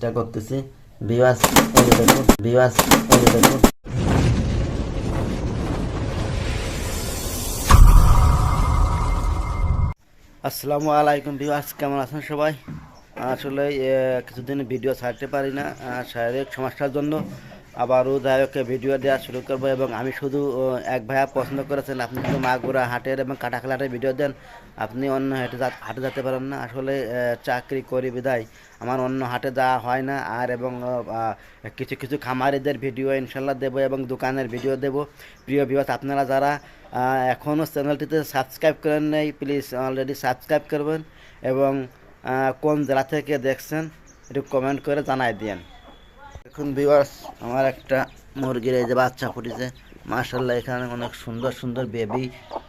চেষ্টা করতেছি। বিবাস দেখুন বিবাস দেখুন। আসসালামু আলাইকুম বিবাস, কেমন আছেন সবাই? আসলে কিছুদিন ভিডিও ছাড়তে পারি না শারীরিক সমস্যার জন্য। আবারও দায়ককে ভিডিও দেওয়া শুরু করব এবং আমি শুধু এক ভাইয়া পছন্দ করেছেন। আপনি শুধু মাগুরা হাটের এবং কাটাখালাটের ভিডিও দেন। আপনি অন্য হাটে হাটে যেতে পারেন না। আসলে চাকরি করি বিদায়। আমার অন্য হাটে যাওয়া হয় না। আর এবং কিছু কিছু খামারিদের ভিডিও ইনশাল্লাহ দেবো এবং দোকানের ভিডিও দেবো। প্রিয় বিবাস আপনারা যারা এখনও চ্যানেলটিতে সাবস্ক্রাইব করেন নাই প্লিজ অলরেডি সাবস্ক্রাইব করবেন। এবং কোন জেলা থেকে দেখছেন, একটু কমেন্ট করে জানাই দিয়েন। এখন ভিউয়ার্স আমার একটা মুরগির এই যে বাচ্চা ফুটেছে মার্শাল্লাহ এখানে অনেক সুন্দর সুন্দর বেবি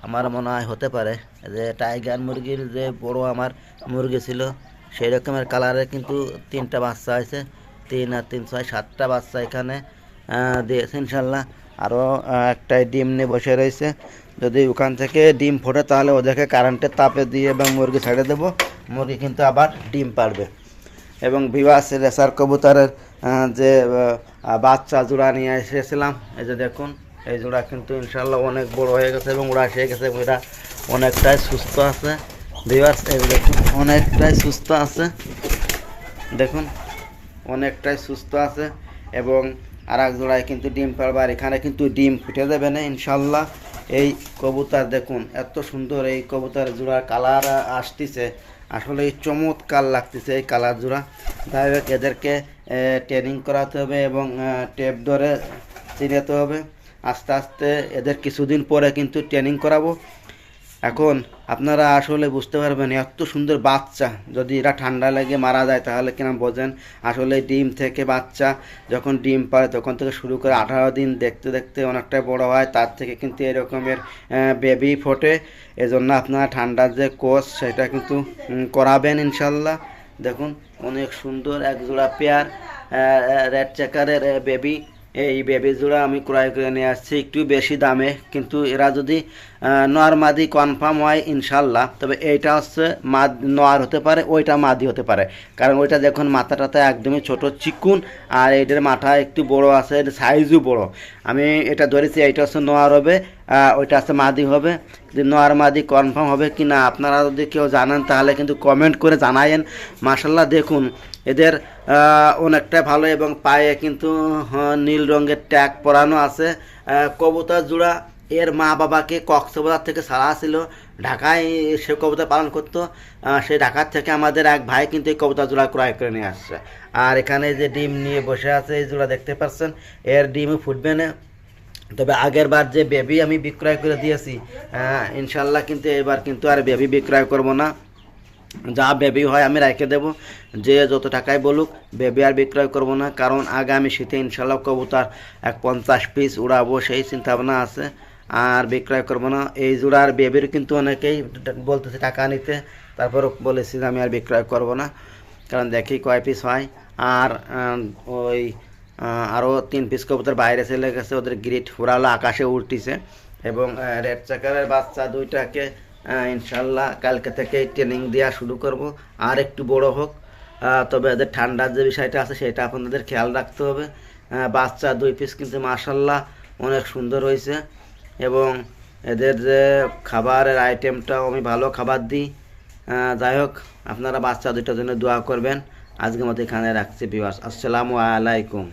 আমার মনে হয় হতে পারে। যে টাইগার মুরগির যে বড় আমার মুরগি ছিল, সেই রকমের কালারের কিন্তু তিনটা বাচ্চা আছে তিন আর তিন ছয়, সাতটা বাচ্চা এখানে দিয়েছে ইনশাল্লাহ আরও একটাই ডিম নিয়ে বসে রয়েছে। যদি ওখান থেকে ডিম ফোটে, তাহলে ওদেরকে কারেন্টের তাপে দিয়ে এবং মুরগি ছেড়ে দেবো। মুরগি কিন্তু আবার ডিম পারবে এবং বিবাস রেসার কবুতরের যে বাচ্চা জোড়া নিয়ে এসেছিলাম, এই যে দেখুন, এই জোড়া কিন্তু ইনশাল্লাহ অনেক বড় হয়ে গেছে এবং ওরা এসে গেছে এবং অনেকটাই সুস্থ আছে। বিবাস এই দেখুন, অনেকটাই সুস্থ আছে। দেখুন, অনেকটাই সুস্থ আছে এবং আর এক জোড়ায় কিন্তু ডিম পারবে আর এখানে কিন্তু ডিম ফুটে দেবে না ইনশাল্লাহ এই কবুতর দেখুন, এত সুন্দর এই কবুতর জোড়ার কালার আসতেছে। আসলে এই চমৎকার লাগতেছে এই কালার জোড়া। হোক, এদেরকে ট্রেনিং করাতে হবে এবং টেপ ধরে চিনাতে হবে। আস্তে আস্তে এদের কিছুদিন পরে কিন্তু ট্রেনিং করাবো। এখন আপনারা আসলে বুঝতে পারবেন এত সুন্দর বাচ্চা, যদি এরা ঠান্ডা লেগে মারা যায় তাহলে কিনা বোঝেন। আসলে ডিম থেকে বাচ্চা যখন ডিম পারে তখন থেকে শুরু করে আঠারো দিন দেখতে দেখতে অনেকটা বড় হয়, তার থেকে কিন্তু এরকমের বেবি ফোটে। এজন্য আপনারা ঠান্ডার যে কোর্স সেটা কিন্তু করাবেন ইনশাল্লাহ। দেখুন, অনেক সুন্দর এক জোড়া পেয়ার রেড চেকারের বেবি এই বেবি জোড়া আমি ক্রয় করে নিয়ে আসছি, একটু বেশি দামে। কিন্তু এরা যদি নর্মাদি কনফার্ম হয়, ইনশাল্লাহ। তবে এইটা হচ্ছে মা নর হতে পারে, ওইটা মাদি হতে পারে। কারণ ওইটা দেখুন মাথাটাতে একদমই ছোট, চিকুন, আর এইটার মাথা একটু বড় আছে সাইজও বড়। আমি এটা ধরেছি, এইটা হচ্ছে নোয়ার হবে ওইটা হচ্ছে মাদি হবে। যদি নোয়ার মাদি কনফার্ম হবে কি না আপনারা যদি কেউ জানেন, তাহলে কিন্তু কমেন্ট করে জানায়েন। মাসাল্লাহ দেখুন এদের অনেকটা ভালো এবং পায়ে কিন্তু নীল রঙের ট্যাগ পরানো আছে। কবুতর জোড়া এর মা বাবাকে কক্সবাজার থেকে ছাড়া ছিল। ঢাকায় সে কবুতর পালন করতো। সেই ঢাকার থেকে আমাদের এক ভাই কিন্তু এই কবুতর জোড়া ক্রয় করে নিয়ে আসছে। আর এখানে যে ডিম নিয়ে বসে আছে, এই জোড়া দেখতে পাচ্ছেন, এর ডিমও ফুটবে না। তবে আগের বার যে বেবি আমি বিক্রয় করে দিয়েছি ইনশাল্লাহ কিন্তু এবার কিন্তু আর বেবি বিক্রয় করব না। যা বেবি হয় আমি রেখে দেব। যে যত টাকায় বলুক বেবি আর বিক্রয় করব না। কারণ আগামী শীতে ইনশাল্লাহ কবুতার এক পঞ্চাশ পিস উড়াবো, সেই চিন্তাভাবনা আছে। আর বিক্রয় করব না। এই জোড়ার বেবির কিন্তু অনেকেই বলতেছে টাকা নিতে। তারপর বলেছি যে আমি আর বিক্রয় করব না। কারণ দেখি কয় পিস হয়। আর ওই আরও তিন পিস কবুতর বাইরে চলে গেছে। ওদের গ্রিট উড়ালো আকাশে উঠতিছে এবং রেড চাকারের বাচ্চা দুইটাকে ইনশাল্লাহ কালকে থেকে ট্রেনিং দেওয়া শুরু করব। আর একটু বড় হোক তবে এদের ঠান্ডার যে বিষয়টা আছে সেটা আপনাদের খেয়াল রাখতে হবে। বাচ্চা দুই পিস কিন্তু মার্শাল্লাহ অনেক সুন্দর হয়েছে। এবং এদের যে খাবারের আইটেমটাও আমি ভালো খাবার দিই। যাই হোক, আপনারা বাচ্চা দুইটার জন্য দোয়া করবেন। আজকের মতো এখানে রাখছি বিবাস আসসালামু আলাইকুম।